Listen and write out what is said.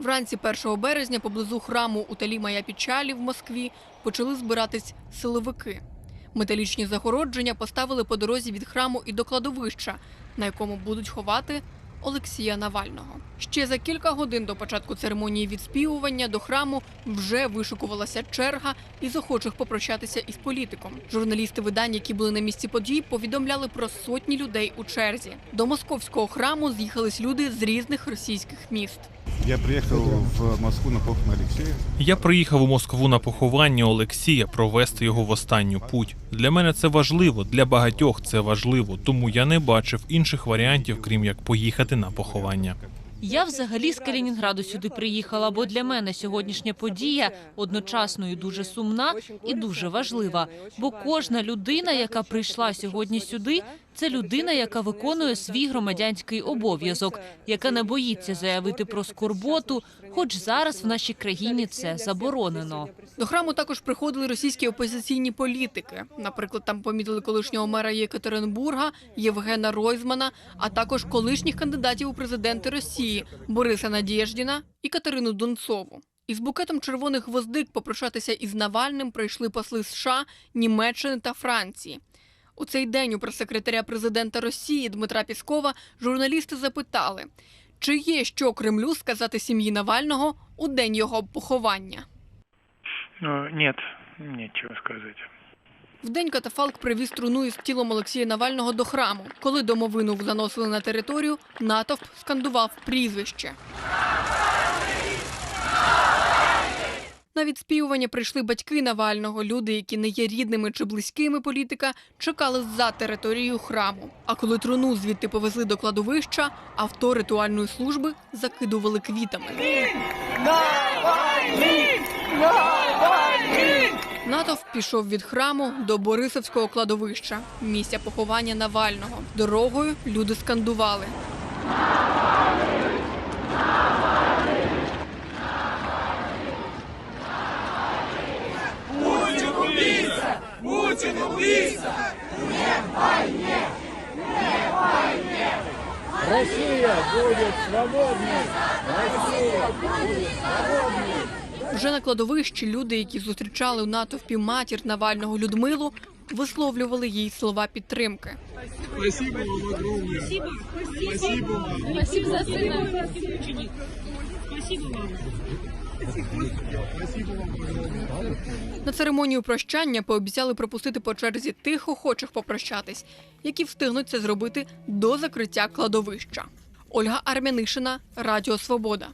Вранці 1 березня поблизу храму у Талі Мая Пічалі в Москві почали збиратись силовики. Металічні загородження поставили по дорозі від храму і до кладовища, на якому будуть ховати Олексія Навального. Ще за кілька годин до початку церемонії відспівування до храму вже вишикувалася черга із охочих попрощатися із політиком. Журналісти видань, які були на місці подій, повідомляли про сотні людей у черзі. До московського храму з'їхались люди з різних російських міст. Я приехал в Москву на похороны Алексея. Я приїхав у Москву на поховання Олексія провести його в останню путь. Для мене це важливо, для багатьох це важливо, тому я не бачив інших варіантів, крім як поїхати на поховання. Я взагалі з Калінінграду сюди приїхала, бо для мене сьогоднішня подія одночасно і дуже сумна і дуже важлива. Бо кожна людина, яка прийшла сьогодні сюди, це людина, яка виконує свій громадянський обов'язок, яка не боїться заявити про скорботу, хоч зараз в нашій країні це заборонено. До храму також приходили російські опозиційні політики. Наприклад, там помітили колишнього мера Єкатеринбурга Євгена Ройзмана, а також колишніх кандидатів у президенти Росії Бориса Надєждіна і Катерину Донцову. Із букетом червоних гвоздик попрощатися із Навальним прийшли посли США, Німеччини та Франції. У цей день у прес-секретаря президента Росії Дмитра Піскова журналісти запитали, чи є що Кремлю сказати сім'ї Навального у день його поховання. Ну, нет, нечего сказать. Вдень катафалк привіз труну із тілом Олексія Навального до храму. Коли домовину заносили на територію, натовп скандував прізвище. На відспівування прийшли батьки Навального. Люди, які не є рідними чи близькими політика, чекали за територією храму. А коли труну звідти повезли до кладовища, авто ритуальної служби закидували квітами. Натовп пішов від храму до Борисовського кладовища, місця поховання Навального. Дорогою люди скандували. Россия будет свободной! Россия будет свободной! Вже на кладовищі люди, які зустрічали у натовпі матір Навального Людмилу, висловлювали їй слова підтримки. На церемонію прощання пообіцяли пропустити по черзі тих охочих попрощатись, які встигнуть це зробити до закриття кладовища. Ольга Армянишина, Радіо Свобода.